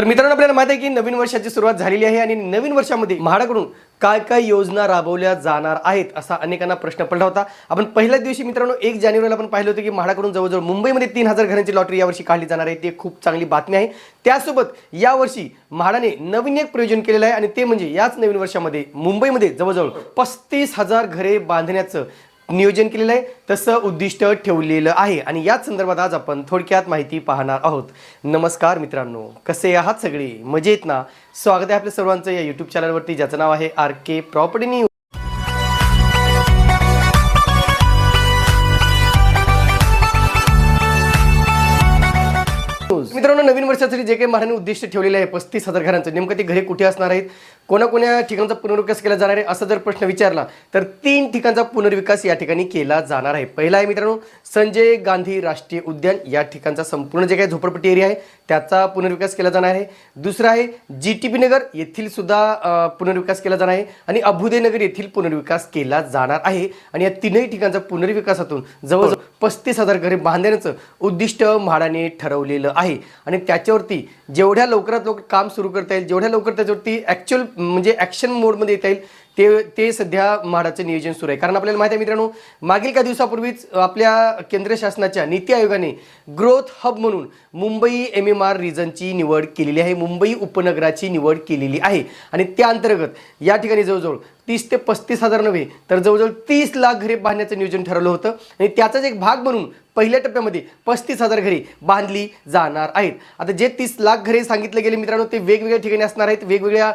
तर मित्रांनो आपल्याला माहिती आहे की नवीन वर्षाची सुरुवात झालेली आहे आणि नवीन वर्षामध्ये म्हाडाकडून काय काय योजना राबवल्या जाणार आहेत असा अनेकांना प्रश्न पडला होता. आपण पहिल्याच दिवशी मित्रांनो एक जानेवारीला आपण पाहिलं होतं की म्हाडाकडून जवळजवळ मुंबईमध्ये तीन हजार घरांची लॉटरी यावर्षी काढली जाणार आहे. ते खूप चांगली बातमी आहे. त्यासोबत यावर्षी म्हाडाने नवीन एक प्रयोजन केलेलं आहे आणि ते म्हणजे याच नवीन वर्षामध्ये मुंबईमध्ये जवळजवळ पस्तीस हजार घरे बांधण्याचं नियोजन केलेलं आहे तसं उद्दिष्ट ठेवलेलं आहे. आणि याच संदर्भात आज आपण थोडक्यात माहिती पाहणार आहोत. नमस्कार मित्रांनो कसे आहात सगळे? मजेत ना? स्वागत आहे आपल्या सर्वांचं या युट्यूब चॅनलवरती ज्याचं नाव आहे आर के प्रॉपर्टी न्यूज मित्रांनो नवीन वर्षासाठी जे काही महाराणी उद्दिष्ट ठेवलेले आहे पस्तीस हजार घरांचं नेमकं ते घरे कुठे असणार आहेत? कोणाकोण्या ठिकाणचा पुनर्विकास केला जाणार आहे असा जर प्रश्न विचारला तर तीन ठिकाणचा पुनर्विकास या ठिकाणी केला जाणार आहे. पहिला आहे मित्रांनो संजय गांधी राष्ट्रीय उद्यान. या ठिकाणचा संपूर्ण जे काही झोपडपट्टी एरिया आहे त्याचा पुनर्विकास केला जाणार आहे. दुसरा आहे जी टी पी नगर येथील सुद्धा पुनर्विकास केला जाणार आहे आणि अभुदय नगर येथील पुनर्विकास केला जाणार आहे. आणि या तीनही ठिकाणचा पुनर्विकासातून जवळजवळ पस्तीस हजार घरे बांधण्याचं उद्दिष्ट म्हाडाने ठरवलेलं आहे. आणि त्याच्यावरती जेवढ्या लवकरात लवकर काम सुरू करता येईल जेवढ्या लवकर त्याच्यावरती ॲक्च्युअल म्हणजे ॲक्शन मोडमध्ये येता येईल ते ते सध्या म्हाडाचं नियोजन सुरू आहे. कारण आपल्याला माहिती आहे मित्रांनो मागील काही दिवसापूर्वीच आपल्या केंद्र शासनाच्या नीती आयोगाने ग्रोथ हब म्हणून मुंबई एम एम आर रिजनची निवड केलेली आहे मुंबई उपनगराची निवड केलेली आहे. आणि त्या अंतर्गत या ठिकाणी जवळजवळ तीस ते पस्तीस हजार नव्हे तर जवळजवळ तीस लाख घरे बांधण्याचं नियोजन ठरवलं होतं. आणि त्याचाच एक भाग म्हणून पहिल्या टप्प्यामध्ये पस्तीस हजार घरे बांधली जाणार आहेत. आता जे तीस लाख घरे सांगितले गेले मित्रांनो ते वेगवेगळ्या ठिकाणी असणार आहेत. वेगवेगळ्या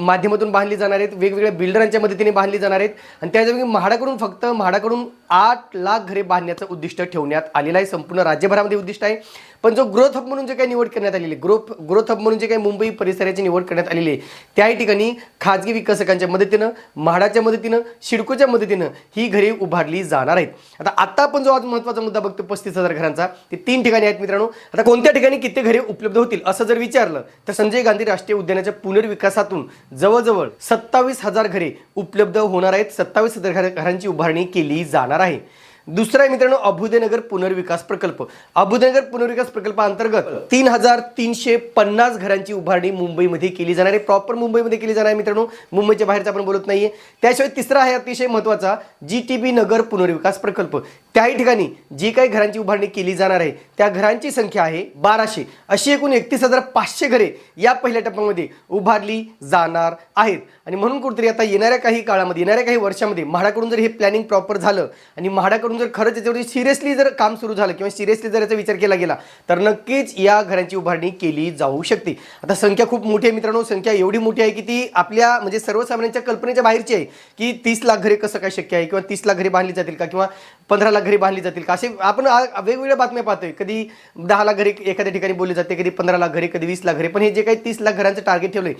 माध्यमातून बांधली जाणार आहेत. वेगवेगळ्या बिल्डरांच्या मदतीने बांधली जाणार आहेत. आणि त्याच्यापैकी म्हाडाकडून फक्त म्हाडाकडून आठ लाख घरे बांधण्याचं उद्दिष्ट ठेवण्यात आलेलं आहे. संपूर्ण राज्यभरामध्ये उद्दिष्ट आहे. पण जो ग्रोथ हब म्हणून जे काही निवड करण्यात आलेली ग्रोथ ग्रोथ हब म्हणून जे काही मुंबई परिसराची निवड करण्यात आलेली आहे त्याही ठिकाणी खाजगी विकसकांच्या मदतीनं म्हाडाच्या मदतीनं शिडकोच्या मदतीनं ही घरे उभारली जाणार आहेत. आता आता आपण जो आज महत्त्वाचा मुद्दा बघतो पस्तीस हजार घरांचा. ते तीन ठिकाणी आहेत मित्रांनो. आता कोणत्या ठिकाणी किती घरे उपलब्ध होतील असं जर विचारलं तर संजय गांधी राष्ट्रीय उद्यानाच्या पुनर्विकासातून जवळजवळ सत्तावीस हजार घरे उपलब्ध होणार आहेत. सत्तावीस हजार घरांची उभारणी केली जाणार आहे. दुसरा आहे मित्रांनो अभुदयनगर पुनर्विकास प्रकल्प. अभुदयनगर पुनर्विकास प्रकल्पाअंतर्गत तीन हजार तीनशे पन्नास घरांची उभारणी मुंबईमध्ये केली जाणार आहे. प्रॉपर मुंबईमध्ये केली जाणार आहे मित्रांनो. मुंबईच्या बाहेरचा आपण बोलत नाहीये. त्याशिवाय तिसरा आहे अतिशय महत्त्वाचा जी टी बी नगर पुनर्विकास प्रकल्प. त्याही ठिकाणी जी काही घरांची उभारणी केली जाणार आहे त्या घरांची संख्या आहे बाराशे. अशी एकूण एकतीस हजार पाचशे घरे या पहिल्या टप्प्यामध्ये उभारली जाणार आहेत. आणि म्हणून कुठेतरी आता येणाऱ्या काही काळामध्ये येणाऱ्या काही वर्षामध्ये म्हाडाकडून जर हे प्लॅनिंग प्रॉपर झालं आणि म्हाडाकडून जर खरंच याच्यावरती सिरियसली जर काम सुरू झालं किंवा सिरियसली जर याचा विचार केला गेला तर नक्कीच या घरांची उभारणी केली जाऊ शकते. आता संख्या खूप मोठी आहे मित्रांनो. संख्या एवढी मोठी आहे की ती आपल्या म्हणजे सर्वसामान्यांच्या कल्पनेच्या बाहेरची आहे की तीस लाख घरे कसं काय शक्य आहे किंवा तीस लाख घरे बांधली जातील का किंवा पंधरा लाख घरी बांधली जातील का? असे आपण वेगवेगळ्या बातम्या पाहतोय. कधी दहा लाख घरी एखाद्या ठिकाणी बोलली जाते कधी पंधरा लाख घरी कधी वीस लाख घरे. पण हे जे काही तीस लाख घरांचं टार्गेट ठेवलंय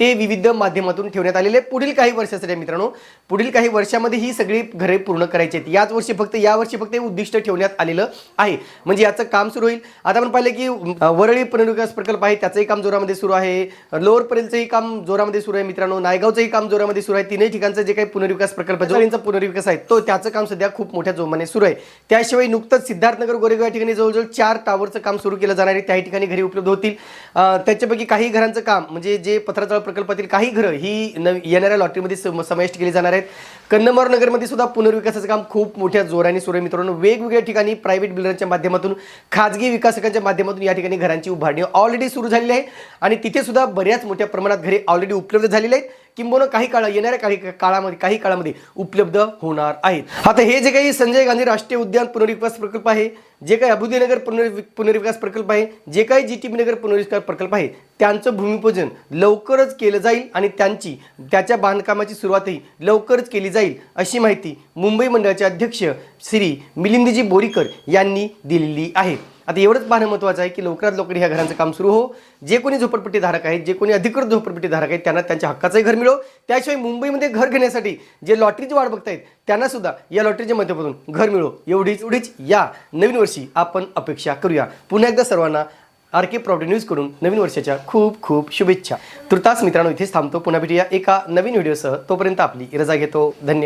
ते विविध माध्यमातून ठेवण्यात आलेले आहे. पुढील काही वर्षासाठी मित्रांनो पुढील काही वर्षामध्ये ही सगळी घरे पूर्ण करायची आहेत. याच वर्षी फक्त या वर्षी फक्त हे उद्दिष्ट ठेवण्यात आलेलं आहे. म्हणजे याचं काम सुरू होईल. आता आपण पाहिलं की वरळी पुनर्विकास प्रकल्प आहे त्याचंही काम जोरामध्ये सुरू आहे. लोअर परेलचंही काम जोरामध्ये सुरू आहे मित्रांनो. नायगावचंही काम जोरामध्ये सुरू आहे. तीनही ठिकाणचं जे काही पुनर्विकास प्रकल्प जोडींचा पुनर्विकास आहे तो त्याचं काम सध्या खूप मोठ्या जोमाने सुरू आहे. त्याशिवाय नुकतंच सिद्धार्थनगर गोरेगाव या ठिकाणी जवळजवळ चार टावरचं काम सुरू केलं जाणार आहे. त्याही ठिकाणी घरी उपलब्ध होतील. त्याच्यापैकी काही घरांचं काम म्हणजे जे पत्राचाळ प्रकल्पातील काही घरं ही न येणाऱ्या लॉटरीमध्ये समाविष्ट केली जाणार आहेत. कन्नमर नगरमध्ये सुद्धा पुनर्विकासाचं काम खूप मोठ्या जोराने सुरू आहे. मित्रांनो वेगवेगळ्या ठिकाणी प्रायव्हेट बिल्डरच्या माध्यमातून खाजगी विकासकांच्या माध्यमातून या ठिकाणी घरांची उभारणी ऑलरेडी सुरू झालेली आहे. आणि तिथे सुद्धा बऱ्याच मोठ्या प्रमाणात घरे ऑलरेडी उपलब्ध झालेली आहेत. किंबहुना काही काळ येणाऱ्या काही काळामध्ये काही काळामध्ये उपलब्ध होणार आहेत. आता हे जे काही संजय गांधी राष्ट्रीय उद्यान पुनर्विकास प्रकल्प आहे जे काही अभुदयनगर पुनर्वि पुनर्विकास प्रकल्प आहे जे काही जी टी बी नगर पुनर्विकास प्रकल्प आहे त्यांचं भूमिपूजन लवकरच केलं जाईल आणि त्यांची त्याच्या बांधकामाची सुरुवातही लवकरच केली जाईल अशी माहिती मुंबई मंडळाचे अध्यक्ष श्री मिलिंदजी बोरीकर यांनी दिलेली आहे. आता एवढंच पाहणं महत्त्वाचं आहे की लवकरात लवकर ह्या घरांचं काम सुरू हो. जे कोणी झोपडपट्टी धारक आहेत जे कोणी अधिकृत झोपडपट्टी धारक आहेत त्यांना त्यांच्या हक्काचंही घर मिळो. त्याशिवाय मुंबईमध्ये घर घेण्यासाठी जे लॉटरीची वाट बघतायत त्यांना सुद्धा या लॉटरीच्या माध्यमातून घर मिळो. एवढीच एवढीच या नवीन वर्षी आपण अपेक्षा करूया. पुन्हा एकदा सर्वांना आर के प्रॉपर्टी न्यूजकडून नवीन वर्षाच्या खूप खूप शुभेच्छा. तुर्तास मित्रांनो इथेच थांबतो. पुन्हा भेटूया एका नवीन व्हिडिओसह. तोपर्यंत आपली रजा घेतो. धन्यवाद.